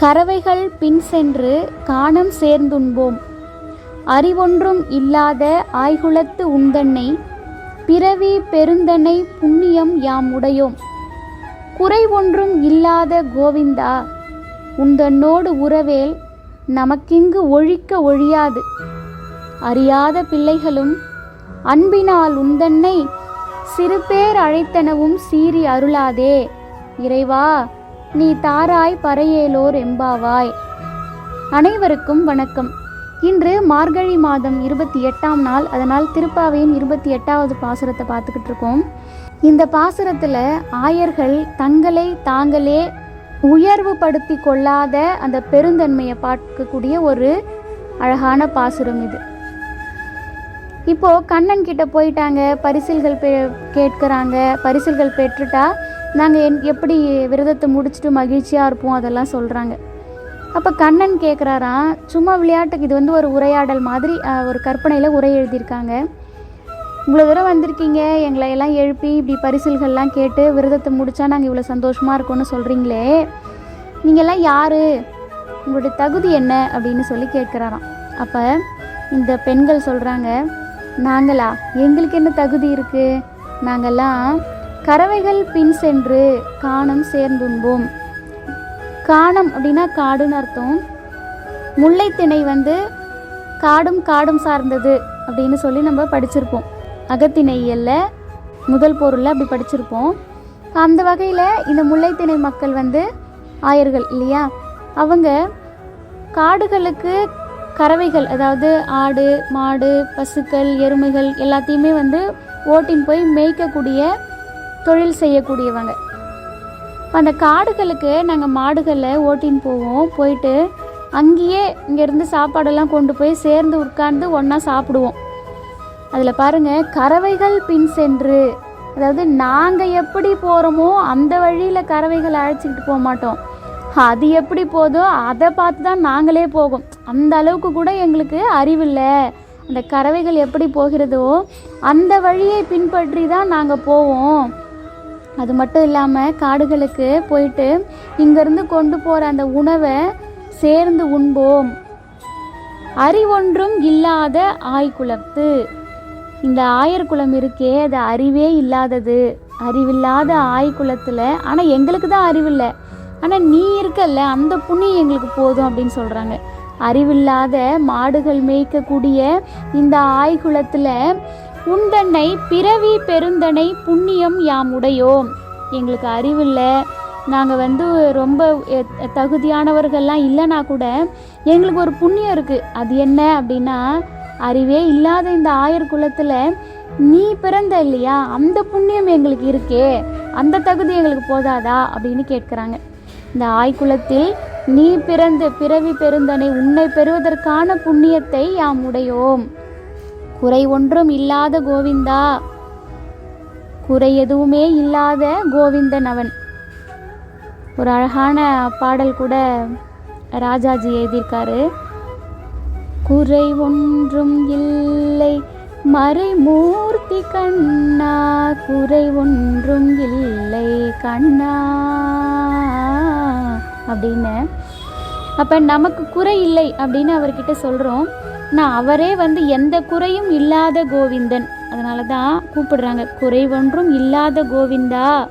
கறவைகள் பின் சென்று காணம் சேர்ந்துண்போம். அறிவொன்றும் இல்லாத ஆய்குலத்து உந்தன்னை பிறவி பெருந்தனை புண்ணியம் யாம் உடையோம். குறை ஒன்றும் இல்லாத கோவிந்தா உந்தன்னோடு உறவேல் நமக்கிங்கு ஒழிக்க ஒழியாது. அறியாத பிள்ளைகளும் அன்பினால் உந்தன்னை சிறு பேர் அழைத்தனவும் சீறி அருளாதே. இறைவா நீ தாராய் பறையேலோர் எம்பாவாய். அனைவருக்கும் வணக்கம். இன்று மார்கழி மாதம் இருபத்தி எட்டாம் நாள். அதனால் திருப்பாவையின் இருபத்தி எட்டாவது பாசுரத்தை பார்த்துக்கிட்டு இருக்கோம். இந்த பாசுரத்தில் ஆயர்கள் தங்களை தாங்களே உயர்வுபடுத்தி கொள்ளாத அந்த பெருந்தன்மையை பார்க்கக்கூடிய ஒரு அழகான பாசுரம் இது. இப்போது கண்ணன் கிட்ட போயிட்டாங்க. பரிசில்கள் பெ கேட்குறாங்க. பரிசில்கள் பெற்றுட்டா நாங்கள் என் எப்படி விரதத்தை முடிச்சுட்டு மகிழ்ச்சியாக இருப்போம் அதெல்லாம் சொல்கிறாங்க அப்போ கண்ணன் கேட்குறாராம் சும்மா விளையாட்டுக்கு இது வந்து ஒரு உரையாடல் மாதிரி ஒரு கற்பனையில் உரை எழுதியிருக்காங்க. இவ்வளோ தூரம் வந்திருக்கீங்க எங்களை எல்லாம் எழுப்பி இப்படி பரிசில்கள்லாம் கேட்டு விரதத்தை முடித்தா நாங்கள் இவ்வளோ சந்தோஷமாக இருக்கோம்னு சொல்கிறீங்களே நீங்கள்லாம் யார்? உங்களுடைய தகுதி என்ன? அப்படின்னு சொல்லி கேட்குறாராம் அப்போ இந்த பெண்கள் சொல்கிறாங்க நாங்களா? எங்களுக்கு என்ன தகுதி இருக்குது நாங்கள்லாம் கறவைகள் பின் சென்று காணம் சேர்ந்துண்போம். காணம் அப்படின்னா காடுன்னு அர்த்தம். முல்லைத்திணை வந்து காடும் காடும் சார்ந்தது அப்படின்னு சொல்லி நம்ம படிச்சிருப்போம். அகத்திணையல்ல முதல் பொருளில் அப்படி படிச்சிருப்போம். அந்த வகையில் இந்த முல்லைத்திணை மக்கள் வந்து ஆயர்கள் இல்லையா? அவங்க காடுகளுக்கு கறவைகள் அதாவது ஆடு மாடு பசுக்கள் எருமைகள் எல்லாத்தையுமே வந்து ஓட்டின் போய் மேய்க்கக்கூடிய தொழில் செய்யக்கூடியவங்க. அந்த காடுகளுக்கு நாங்கள் மாடுகளை ஓட்டின்னு போவோம். போயிட்டு அங்கேயே இங்கேருந்து சாப்பாடெல்லாம் கொண்டு போய் சேர்ந்து உட்கார்ந்து ஒன்றா சாப்பிடுவோம். அதில் பாருங்கள் கறவைகள் பின் சென்று. அதாவது நாங்கள் எப்படி போகிறோமோ அந்த வழியில் கறவைகளை அழைச்சிக்கிட்டு போக மாட்டோம். அது எப்படி போதோ அதை பார்த்து தான் நாங்களே போகும். அந்த அளவுக்கு கூட எங்களுக்கு அறிவில்லை. அந்த கறவைகள் எப்படி போகிறதோ அந்த வழியை பின்பற்றி தான் நாங்கள் போவோம். அது மட்டும் இல்லாமல் காடுகளுக்கு போயிட்டு இங்கேருந்து கொண்டு போகிற அந்த உணவை சேர்ந்து உண்போம். அறிவொன்றும் இல்லாத ஆய்குளத்து இந்த ஆயர்குலம் இருக்கே அது அறிவே இல்லாதது. அறிவில்லாத ஆய்குலத்தில் ஆனால் எங்களுக்கு தான் அறிவில்லை. ஆனால் நீ இருக்கல்ல அந்த புண்ணியம் எங்களுக்கு போதும் அப்படின்னு சொல்கிறாங்க அறிவில்லாத மாடுகள் மேய்க்கக்கூடிய இந்த ஆய்குலத்தில் உந்தன்னை பிறவி பெருந்தனை புண்ணியம் யாம் உடையோம் எங்களுக்கு அறிவில்லை. நாங்கள் வந்து ரொம்ப தகுதியானவர்கள்லாம் இல்லைனா கூட எங்களுக்கு ஒரு புண்ணியம் இருக்குது அது என்ன அப்படின்னா அறிவே இல்லாத இந்த ஆயர் குலத்தில் நீ பிறந்த இல்லையா? அந்த புண்ணியம் எங்களுக்கு இருக்கே. அந்த தகுதி எங்களுக்கு போதாதா? அப்படின்னு கேட்குறாங்க. இந்த ஆய்குலத்தில் நீ பிறந்து பிறவி பெருந்தனை உன்னை பெறுவதற்கான புண்ணியத்தை யாம் உடையோம் குறை ஒன்றும் இல்லாத கோவிந்தா. குறை எதுவுமே இல்லாத கோவிந்தன் அவன் ஒரு அழகான பாடல் கூட ராஜாஜி எழுதியிருக்காரு. குறை ஒன்றும் இல்லை மறைமூர்த்தி கண்ணா. குறை ஒன்றும் இல்லை கண்ணா. அப்படின்னு. அப்போ நமக்கு குறை இல்லை அப்படின்னு அவர்கிட்ட சொல்கிறோம் நான் அவரே வந்து எந்த குறையும் இல்லாத கோவிந்தன். அதனால தான் கூப்பிடுறாங்க. குறை ஒன்றும் இல்லாத கோவிந்தா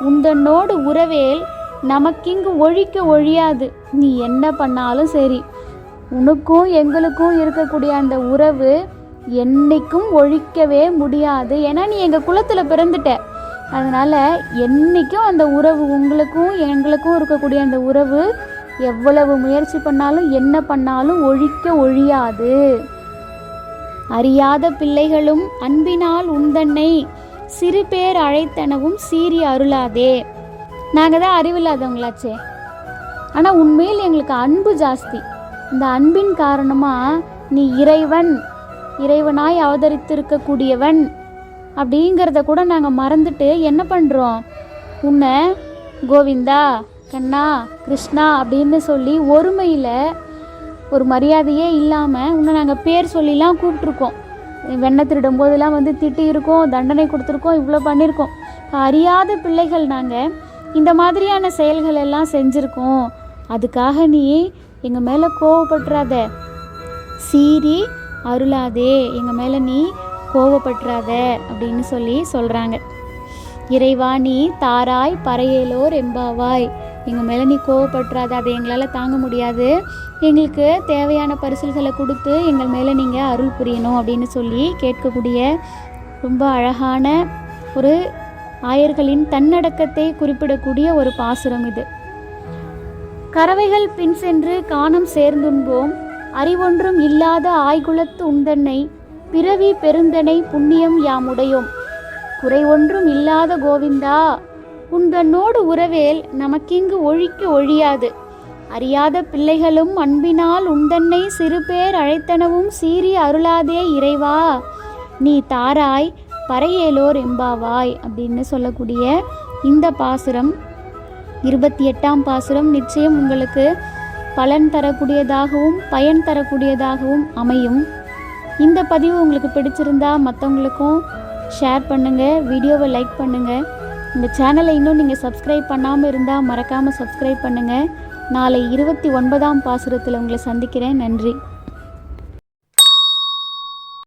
உந்தனோடு உறவேல் நமக்கிங்கு ஒழிக்க ஒழியாது. நீ என்ன பண்ணாலும் சரி. உனக்கும் எங்களுக்கும் இருக்கக்கூடிய அந்த உறவு என்னைக்கும் ஒழிக்கவே முடியாது. ஏன்னா நீ எங்கள் குலத்தில் பிறந்துட்ட. அதனால் என்றைக்கும் அந்த உறவு உங்களுக்கும் எங்களுக்கும் இருக்கக்கூடிய அந்த உறவு எவ்வளவு முயற்சி பண்ணாலும் என்ன பண்ணாலும் ஒழிக்க ஒழியாது. அறியாத பிள்ளைகளும் அன்பினால் உந்தன்னை சிறு பேர் அழைத்தனவும் சீறி அருளாதே. நாங்கள் தான் அறிவில்லாதவங்களாச்சே. ஆனால் உண்மையில் எங்களுக்கு அன்பு ஜாஸ்தி. இந்த அன்பின் காரணமாக நீ இறைவன் இறைவனாய் அவதரித்திருக்கக்கூடியவன் அப்படிங்கிறத கூட நாங்கள் மறந்துட்டு என்ன பண்ணுறோம் உன்னை கோவிந்தா கண்ணா கிருஷ்ணா அப்படின்னு சொல்லி ஒருமையில் ஒரு மரியாதையே இல்லாமல் உன்னை நாங்கள் பேர் சொல்லிலாம் கூப்பிட்ருக்கோம் வெண்ணெய் திருடும் போதெல்லாம் வந்து திட்டி இருக்கோம் தண்டனை கொடுத்துருக்கோம் இவ்வளோ பண்ணியிருக்கோம். அறியாத பிள்ளைகள் நாங்கள் இந்த மாதிரியான செயல்கள் எல்லாம் செஞ்சுருக்கோம். அதுக்காக நீ எங்கள் மேலே கோவப்பட்டுறாத. சீறி அருளாதே எங்கள் மேலே நீ கோவப்பட்டுறாத அப்படின்னு சொல்லி சொல்கிறாங்க இறைவா நீ தாராய் பறையலோர் எம்பாவாய் எங்கள் மேலே நீ கோவப்பட்டுறாத அதை எங்களால் தாங்க முடியாது. எங்களுக்கு தேவையான பரிசல்களை கொடுத்து எங்கள் மேலே நீங்கள் அருள் புரியணும் அப்படின்னு சொல்லி கேட்கக்கூடிய ரொம்ப அழகான ஒரு ஆயர்களின் தன்னடக்கத்தை குறிப்பிடக்கூடிய ஒரு பாசுரம் இது. கறவைகள் பின் சென்று காணம் சேர்ந்துண்போம். அறிவொன்றும் இல்லாத ஆய்குலத்து உந்தன்னை பிறவி பெருந்தனை புண்ணியம் யாமுடையோம். குறை ஒன்றும் இல்லாத கோவிந்தா உந்தன்னோடு உறவேல் நமக்கிங்கு ஒழிக்க ஒழியாது. அறியாத பிள்ளைகளும் அன்பினால் உந்தன்னை சிறுபேர் அழைத்தனவும் சீறி அருளாதே இறைவா. நீ தாராய் பறையேலோர் எம்பாவாய் அப்படின்னு சொல்லக்கூடிய இந்த பாசுரம் இருபத்தி எட்டாம் பாசுரம் நிச்சயம் உங்களுக்கு பலன் தரக்கூடியதாகவும் பயன் தரக்கூடியதாகவும் அமையும். இந்த பதிவு உங்களுக்கு பிடிச்சிருந்தா மற்றவங்களுக்கும் ஷேர் பண்ணுங்கள் வீடியோவை லைக் பண்ணுங்கள் இந்த சேனலை இன்னும் நீங்கள் சப்ஸ்கிரைப் பண்ணாமல் இருந்தால் மறக்காமல் சப்ஸ்கிரைப் பண்ணுங்கள் நாளை இருபத்தி ஒன்பதாம் பாசுரத்தில் உங்களை சந்திக்கிறேன். நன்றி.